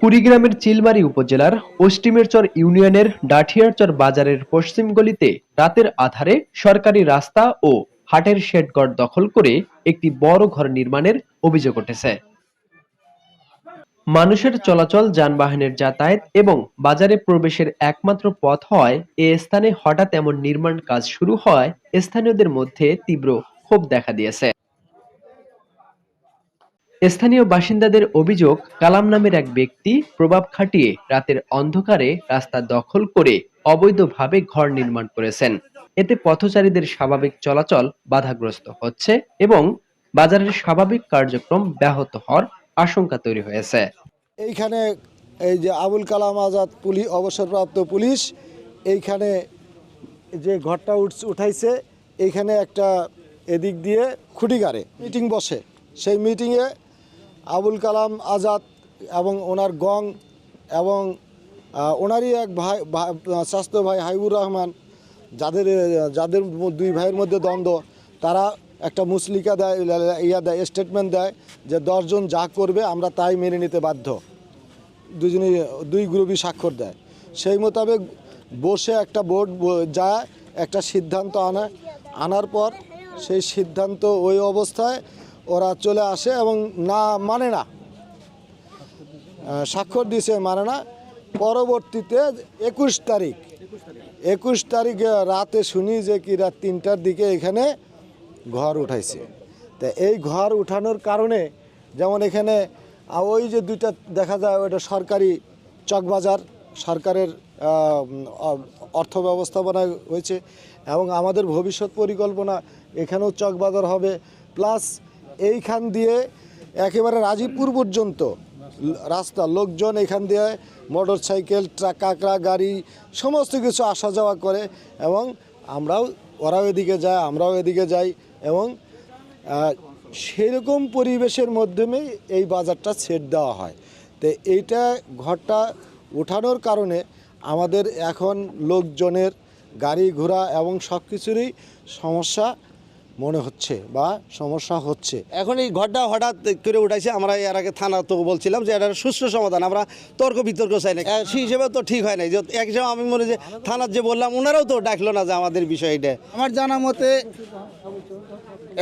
কুড়িগ্রামের চিলমারি উপজেলার পশ্চিমেরচর ইউনিয়নের ডাঠিয়ারচর বাজারের পশ্চিম গলিতে রাতের আধারে সরকারি রাস্তা ও হাটের শেডঘর দখল করে একটি বড় ঘর নির্মাণের অভিযোগ উঠেছে। মানুষের চলাচল, যানবাহনের যাতায়াত এবং বাজারে প্রবেশের একমাত্র পথ হয় এ স্থানে হঠাৎ এমন নির্মাণ কাজ শুরু হয় স্থানীয়দের মধ্যে তীব্র ক্ষোভ দেখা দিয়েছে। স্থানীয় বাসিন্দাদের অভিযোগ, কালাম নামের এক ব্যক্তি প্রভাব খাটিয়ে রাতের অন্ধকারে রাস্তা দখল করে অবৈধভাবে ঘর নির্মাণ করেছেন। এতে পথচারীদের স্বাভাবিক চলাচল বাধাগ্রস্ত হচ্ছে এবং বাজারের স্বাভাবিক কার্যক্রম ব্যাহত হওয়ার আশঙ্কা তৈরি হয়েছে। এইখানে এই যে আবুল কালাম আজাদ পুলিশ অবসরপ্রাপ্ত পুলিশ, এইখানে যে ঘরটা উঠ, উঠাইছে, এইখানে একটা এদিক দিয়ে খুঁটি গাড়ে মিটিং বসে। সেই মিটিংয়ে আবুল কালাম আজাদ এবং ওনার গং এবং ওনারই এক ভাই স্বাস্থ্য ভাই হাইবুর রহমান, যাদের যাদের দুই ভাইয়ের মধ্যে দ্বন্দ্ব, তারা একটা মুসলিকা দেয়, ইয়া দেয় স্টেটমেন্ট দেয় যে দশজন যা করবে আমরা তাই মেনে নিতে বাধ্য। দুজনই, দুই গ্রুপই স্বাক্ষর দেয়। সেই মোতাবেক বসে একটা বোর্ড যায়, একটা সিদ্ধান্ত আনে। আনার পর সেই সিদ্ধান্ত ওই অবস্থায় ওরা চলে আসে এবং না মানে না। স্বাক্ষর দিছে মানে না। পরবর্তীতে একুশ তারিখ, একুশ তারিখে রাতে শুনি যে কি রাত তিনটার দিকে এখানে ঘর উঠাইছে। তা এই ঘর উঠানোর কারণে যেমন এখানে ওই যে দুইটা দেখা যায়, ওইটা সরকারি চকবাজার, সরকারের অর্থ ব্যবস্থাপনা হয়েছে এবং আমাদের ভবিষ্যৎ পরিকল্পনা এখানেও চকবাজার হবে। প্লাস এইখান দিয়ে একেবারে রাজীবপুর পর্যন্ত রাস্তা, লোকজন এখান দিয়ে মোটর সাইকেল ট্রাক কাঁকড়া, গাড়ি, সমস্ত কিছু আসা যাওয়া করে এবং আমরাও, ওরাও এদিকে যায়, আমরাও এদিকে যাই এবং সেরকম পরিবেশের মাধ্যমে এই বাজারটা সেট দেওয়া হয়। তো এইটা ঘরটা ওঠানোর কারণে আমাদের এখন লোকজনের গাড়ি ঘোড়া এবং সব কিছুরই সমস্যা মনে হচ্ছে বা সমস্যা হচ্ছে। এখন এই ঘরটা হঠাৎ করে উঠাইছে, আমরা এর আগে থানা তো বলছিলাম যে এটা সুষ্ঠু সমাধান, আমরা তর্ক বিতর্ক চাই না। সেই হিসেবে তো ঠিক হয় নাই। যে এক হিসেবে আমি মনে যে থানার যে বললাম ওনারাও তো ডাকলো না যে আমাদের বিষয়টা। আমার জানা মতে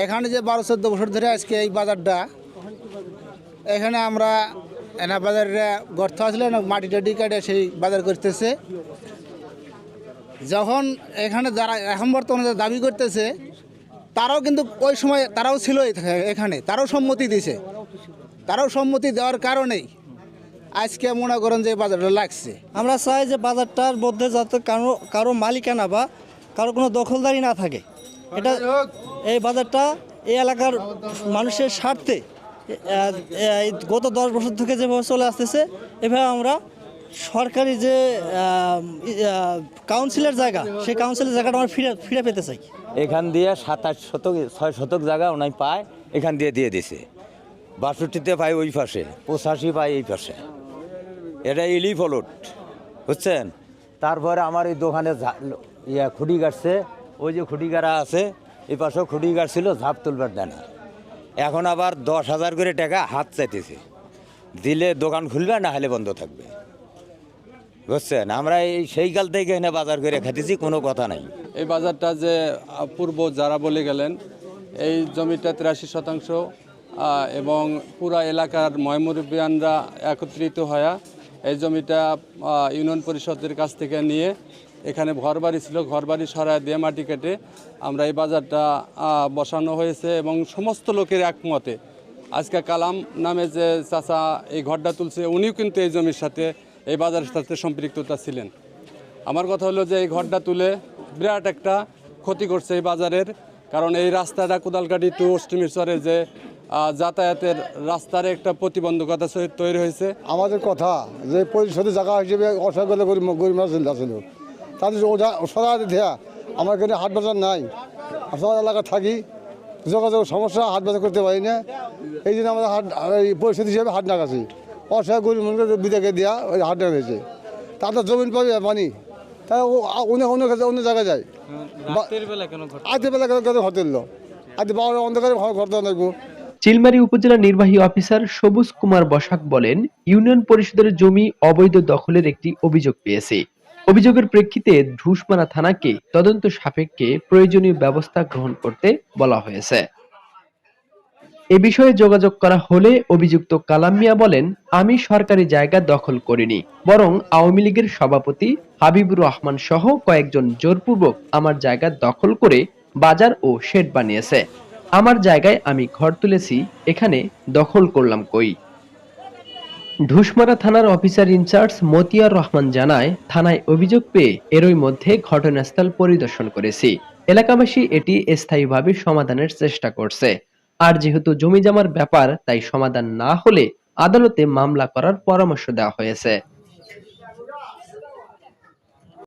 এখানে যে বারো চোদ্দ বছর ধরে আজকে এই বাজারটা, এখানে আমরা এনা বাজারে গর্ত আসলে মাটি টাটি কাটে সেই বাজার করতেছে। যখন এখানে যারা এখন বর্তমানে দাবি করতেছে তারাও কিন্তু ওই সময় তারাও ছিল এখানে- তারাও সম্মতি দিছে তারাও সম্মতি দেওয়ার কারণেই আজকে মনে করেন যে বাজারটা লাগছে। আমরা চাই যে বাজারটার মধ্যে যাতে কারও কারও মালিকানা বা কারও কোনো দখলদারি না থাকে। এটা এই বাজারটা এই এলাকার মানুষের স্বার্থে গত দশ বছর থেকে যেভাবে চলে আসতেছে, এভাবে আমরা সরকারি যে কাউন্সিলের জায়গা, সেই কাউন্সিলের জায়গাটা আমার ফিরে ফিরে পেতে চাই। এখান দিয়ে সাতাশ শতক, ছয় শতক জায়গা ওনাই পায়, এখান দিয়ে দিয়ে দিছে। বাষট্টিতে পায় ওই পাশে, পঁচাশি পায় এই পাশে। এটা ইলি ফলট বুঝছেন? তারপরে আমার এই দোকানে ইয়া, খুঁটি গাড়ছে ওই যে খুঁটি গাড়া আছে, এই পাশেও খুঁটি গাড়ছিল ঝাপ তুলবার দেয় না। এখন আবার দশ হাজার করে টাকা হাত চাইতেছে। দিলে দোকান খুলবে, না হলে বন্ধ থাকবে। বুঝছেন? আমরা এই সেই কাল থেকে এখানে বাজার করে খাইতেছি, কোনো কথা নাই। এই বাজারটা যে পূর্ব যারা বলে গেলেন, এই জমিটা তিরাশি শতাংশ এবং পুরা এলাকার ময়মুরবিয়ানরা একত্রিত হয়ে এই জমিটা ইউনিয়ন পরিষদের কাছ থেকে নিয়ে এখানে ঘরবাড়ি ছিল, ঘরবাড়ি সরায় দিয়ে মাটি কেটে আমরা এই বাজারটা বসানো হয়েছে এবং সমস্ত লোকের একমতে। আজকে কালাম নামে যে চাচা এই ঘরটা তুলছে, উনিও কিন্তু এই জমির সাথে এই বাজারের সাথে সম্পৃক্ততা ছিলেন। আমার কথা হলো যে এই ঘরটা তুলে বিরাট একটা ক্ষতি করছে এই বাজারের, কারণ এই রাস্তাটা কোদালকাটি টু অষ্টমীশ্বরের যে যাতায়াতের রাস্তার একটা প্রতিবন্ধকতা তৈরি হয়েছে। আমাদের কথা যে পরিষদের জায়গা হিসেবে অসংখ্য গরিব গরিব ছিল। তাদের সদা দেয়া আমার এখানে হাট বাজার নাই। সদা এলাকা থাকি। যোগাযোগ সমস্যা, হাট বাজার করতে পারি না। এই জন্য আমাদের হাট পরিস্থিতি হিসেবে হাট নাগাছি অসহায় গরিব মানুষকে বিদাকে দেওয়া ওই হাট নাগাছে তাদের জমিন পাবে পানি। তাই ও- অন্য অন্য কাছে অন্য জায়গায় যায়। রাতের বেলা কেন আজকে বেলা কেন কেন হোটেল আজ বারো অন্ধকারে ঘর ঘর দেওয়া লাগবো চিলমারী উপজেলা নির্বাহী অফিসার সবুজ কুমার বসাক বলেন ইউনিয়ন পরিষদের জমি অবৈধ দখলের একটি অভিযোগ পেয়েছে। অভিযোগের প্রেক্ষিতে ঢুসমারা থানাকে তদন্ত সাপেক্ষে প্রয়োজনীয় ব্যবস্থা গ্রহণ করতে বলা হয়েছে। এ বিষয়ে যোগাযোগ করা হলে অভিযুক্ত কালাম মিয়া বলেন, আমি সরকারি জায়গা দখল করিনি, বরং আওয়ামী লীগের সভাপতি হাবিবুর রহমান সহ কয়েকজন জোরপূর্বক আমার জায়গা দখল করে বাজার ও শেড বানিয়েছে। আমার জায়গায় আমি ঘর তুলেছি, এখানে দখল করলাম কই? ঢুসমারা থানার অফিসার ইনচার্জ মতিয়ার রহমান জানায়, থানায় অভিযোগ পেয়ে এরই মধ্যে ঘটনাস্থল পরিদর্শন করেছি। এলাকাবাসী এটি স্থায়ীভাবে সমাধানের চেষ্টা করছে। আর যেহেতু জমি জমার ব্যাপার, তাই সমাধান না হলে আদালতে মামলা করার পরামর্শ দেওয়া হয়েছে।